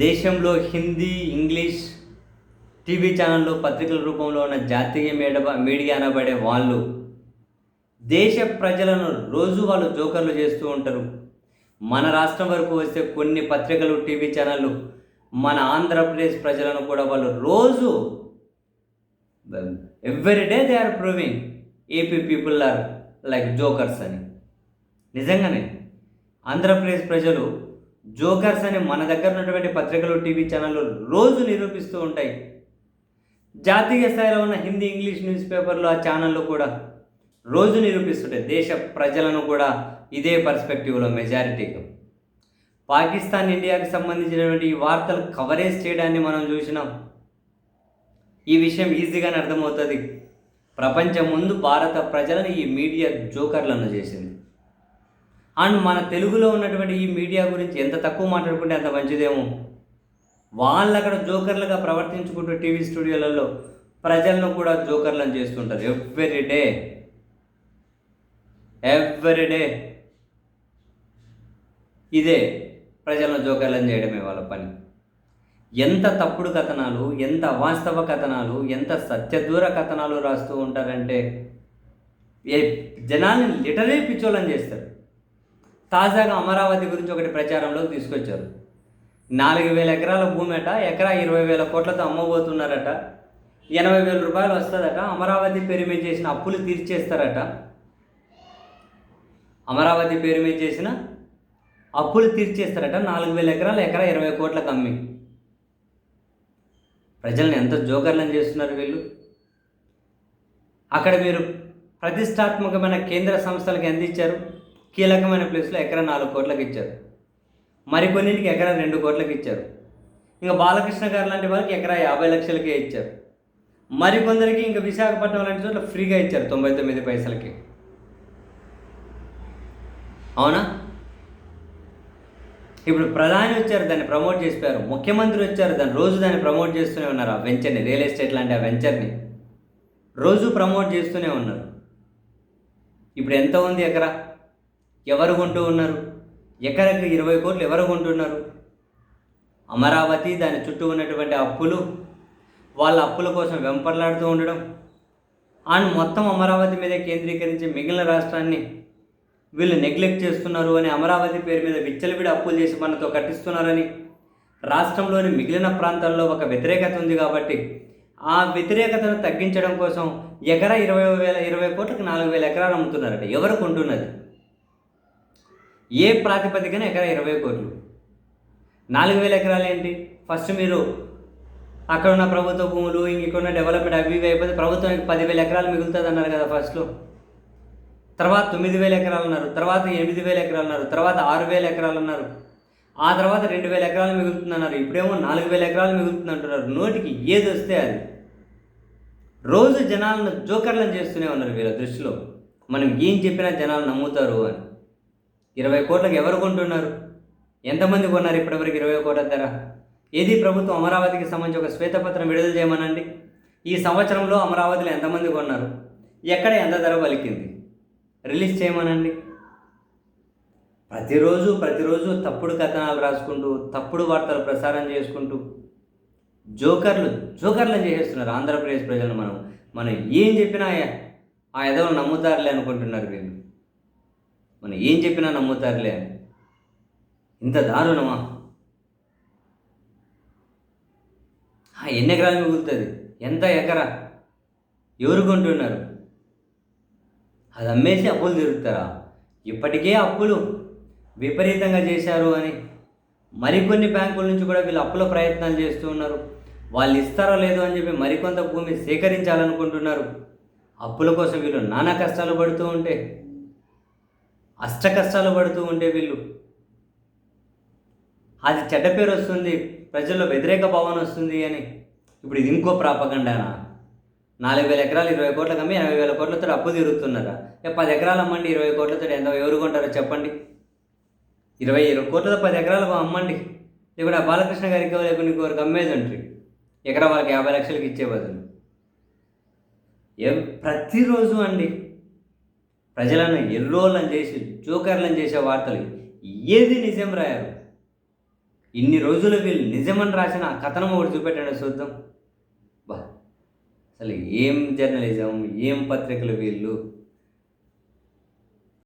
దేశంలో Hindi English TV ఛానళ్ళు పత్రికల రూపంలో ఉన్న జాతీయ మీడియా మీడియా అనబడే వాళ్ళు దేశ ప్రజలను రోజు వాళ్ళు జోకర్లు చేస్తూ ఉంటారు. మన రాష్ట్రం వరకు వస్తే కొన్ని పత్రికలు టీవీ ఛానళ్ళు మన ఆంధ్రప్రదేశ్ ప్రజలను కూడా వాళ్ళు రోజు every day they are proving AP people are like jokers అని. నిజంగానే ఆంధ్రప్రదేశ్ ప్రజలు జోకర్స్ అనే మన దగ్గర ఉన్నటువంటి పత్రికలు టీవీ ఛానళ్ళు రోజు నిరూపిస్తూ ఉంటాయి. జాతీయ స్థాయిలో ఉన్న హిందీ ఇంగ్లీష్ న్యూస్ పేపర్లు ఆ ఛానళ్ళు కూడా రోజు నిరూపిస్తుంటాయి. దేశ ప్రజలను కూడా ఇదే పర్స్పెక్టివ్లో మెజారిటీగా పాకిస్తాన్ ఇండియాకి సంబంధించినటువంటి ఈ వార్తలు కవరేజ్ చేయడాన్ని మనం చూసినాం. ఈ విషయం ఈజీగానే అర్థమవుతుంది. ప్రపంచం ముందు భారత ప్రజలను ఈ మీడియా జోకర్లను చేసింది. అండ్ మన తెలుగులో ఉన్నటువంటి ఈ మీడియా గురించి ఎంత తక్కువ మాట్లాడుకుంటే అంత మంచిదేమో. వాళ్ళు అక్కడ జోకర్లుగా ప్రవర్తించుకుంటూ టీవీ స్టూడియోలలో ప్రజలను కూడా జోకర్లను చేస్తుంటారు. Every day. Every day. ఇదే ప్రజలను జోకర్లను చేయడమే వాళ్ళ పని. ఎంత తప్పుడు కథనాలు ఎంత అవాస్తవ కథనాలు ఎంత సత్యదూర కథనాలు రాస్తూ ఉంటారంటే ఏ జనాల్ని లిటరీ పిచ్చోళ్ళని చేస్తారు. తాజాగా అమరావతి గురించి ఒకటి ప్రచారంలోకి తీసుకొచ్చారు. నాలుగు వేల ఎకరాల భూమి అట ఎకరా ఇరవై వేల కోట్లతో అమ్మబోతున్నారట. ఎనభై వేల రూపాయలు వస్తుందట అమరావతి పేరు మీద చేసిన అప్పులు తీర్చేస్తారట. అమరావతి పేరు మీద చేసిన అప్పులు తీర్చేస్తారట నాలుగు వేల ఎకరాలు ఎకరా ఇరవై కోట్లకు అమ్మి ప్రజలను ఎంత జోకర్లను చేస్తున్నారు వీళ్ళు. అక్కడ మీరు ప్రతిష్టాత్మకమైన కేంద్ర సంస్థలకు ఎంత ఇచ్చారు కీలకమైన ప్లేస్లో ఎకరా నాలుగు కోట్లకు ఇచ్చారు. మరికొన్నింటికి ఎకరా రెండు కోట్లకు ఇచ్చారు. ఇంకా బాలకృష్ణ గారు లాంటి వాళ్ళకి ఎకరా యాభై లక్షలకే ఇచ్చారు. మరికొందరికి ఇంకా విశాఖపట్నం లాంటి చోట్ల ఫ్రీగా ఇచ్చారు తొంభై తొమ్మిది పైసలకి. అవునా? ఇప్పుడు ప్రధాని వచ్చారు దాన్ని ప్రమోట్ చేసిపోయారు. ముఖ్యమంత్రి వచ్చారు దాన్ని రోజు దాన్ని ప్రమోట్ చేస్తూనే ఉన్నారు ఆ వెంచర్ని రియల్ ఎస్టేట్ లాంటి ఆ వెంచర్ని. రోజు ప్రమోట్ చేస్తూనే ఉన్నారు. ఇప్పుడు ఎంత ఉంది ఎకరా? ఎవరు కొంటూ ఉన్నారు? ఎకరకు ఇరవై కోట్లు ఎవరు కొంటున్నారు? అమరావతి దాని చుట్టూ ఉన్నటువంటి అప్పులు వాళ్ళ అప్పుల కోసం వెంపర్లాడుతూ ఉండడం అండ్ మొత్తం అమరావతి మీద కేంద్రీకరించి మిగిలిన రాష్ట్రాన్ని వీళ్ళు నెగ్లెక్ట్ చేస్తున్నారు అని అమరావతి పేరు మీద విచ్చలవిడి అప్పులు చేసి మనతో కట్టిస్తున్నారని రాష్ట్రంలోని మిగిలిన ప్రాంతాల్లో ఒక వ్యతిరేకత ఉంది కాబట్టి ఆ వ్యతిరేకతను తగ్గించడం కోసం ఎకరా ఇరవై వేల ఇరవై కోట్లకు నాలుగు వేల ఎకరాలు అమ్ముతున్నారట. ఎవరు కొంటున్నది? ఏ ప్రాతిపదికన ఎకరా ఇరవై కోట్లు? నాలుగు వేల ఎకరాలు ఏంటి? ఫస్ట్ మీరు అక్కడ ఉన్న ప్రభుత్వ భూములు ఇంకెక్కడ ఉన్న డెవలప్మెంట్ అవి ఇవి అయిపోతే ప్రభుత్వానికి పదివేల ఎకరాలు మిగులుతుంది అన్నారు కదా ఫస్ట్లో తర్వాత తొమ్మిది వేల ఎకరాలు అన్నారు తర్వాత ఎనిమిది వేల ఎకరాలు అన్నారు తర్వాత ఆరు వేల ఎకరాలు అన్నారు ఆ తర్వాత రెండు వేల ఎకరాలు మిగులుతుంది అన్నారు. ఇప్పుడేమో నాలుగు వేల ఎకరాలు మిగులుతుంది అంటున్నారు. నోటికి ఏది వస్తే అది. రోజు జనాలను జోకర్లను చేస్తూనే ఉన్నారు వీళ్ళ దృష్టిలో. మనం ఏం చెప్పినా జనాలు నమ్ముతారు అని. ఇరవై కోట్లకు ఎవరు కొంటున్నారు? ఎంతమంది కొన్నారు ఇప్పటివరకు ఇరవై కోట్ల ధర? ఏది ప్రభుత్వం అమరావతికి సంబంధించి ఒక శ్వేతపత్రం విడుదల చేయమనండి? ఈ సంవత్సరంలో అమరావతిలో ఎంతమంది కొన్నారు? ఎక్కడ ఎంత ధర పలికింది? రిలీజ్ చేయమనండి. ప్రతిరోజు ప్రతిరోజు తప్పుడు కథనాలు రాసుకుంటూ తప్పుడు వార్తలు ప్రసారం చేసుకుంటూ జోకర్లు జోకర్లు చేసేస్తున్నారు ఆంధ్రప్రదేశ్ ప్రజలు మనం. మనం ఏం చెప్పినా ఆ ఎదవలు నమ్ముతారులే అనుకుంటున్నారు వీళ్ళు. మనం ఏం చెప్పినా నమ్ముతారులే ఇంత దారుణమా? ఎన్ని ఎకరాలు మిగులుతుంది. ఎంత ఎకరా? ఎవరు కొంటున్నారు అది అమ్మేసి అప్పులు తిరుగుతారా ఇప్పటికే అప్పులు విపరీతంగా చేశారు అని మరికొన్ని బ్యాంకుల నుంచి కూడా వీళ్ళు అప్పుల ప్రయత్నాలు చేస్తూ ఉన్నారు. వాళ్ళు ఇస్తారో లేదో అని చెప్పి మరికొంత భూమి సేకరించాలనుకుంటున్నారు. అప్పుల కోసం వీళ్ళు నానా కష్టాలు పడుతూ ఉంటే అష్ట కష్టాలు పడుతూ ఉంటే వీళ్ళు. అది చెడ్డ పేరు వస్తుంది ప్రజల్లో వ్యతిరేక భావన వస్తుంది అని. ఇప్పుడు ఇది ఇంకో ప్రాపగండానా? నాలుగు వేల ఎకరాలు ఇరవై కోట్ల కమ్మి ఎనభై వేల కోట్లతో అప్పు తీరుతున్నారా? పది ఎకరాలు అమ్మండి ఇరవై కోట్లతో ఎంత ఎవరు కొంటారో చెప్పండి. ఇరవై ఇరవై కోట్లతో పది ఎకరాలు అమ్మండి. లేకుంటే ఆ బాలకృష్ణ గారికి లేకుండా ఇంకొకరికి అమ్మేది ఉంటుంది ఎకరా వాళ్ళకి యాభై లక్షలకి ఇచ్చే బదులు. ఏ ప్రతిరోజు అండి. ప్రజలను ఎర్రోళ్ళని చేసి జోకర్లను చేసే వార్తలు ఏది నిజం రాయారు? ఇన్ని రోజులు వీళ్ళు నిజమని రాసిన ఆ కథనం ఒకటి చూపెట్టండి చూద్దాం. బా అసలు ఏం జర్నలిజం ఏం పత్రికలు వీళ్ళు?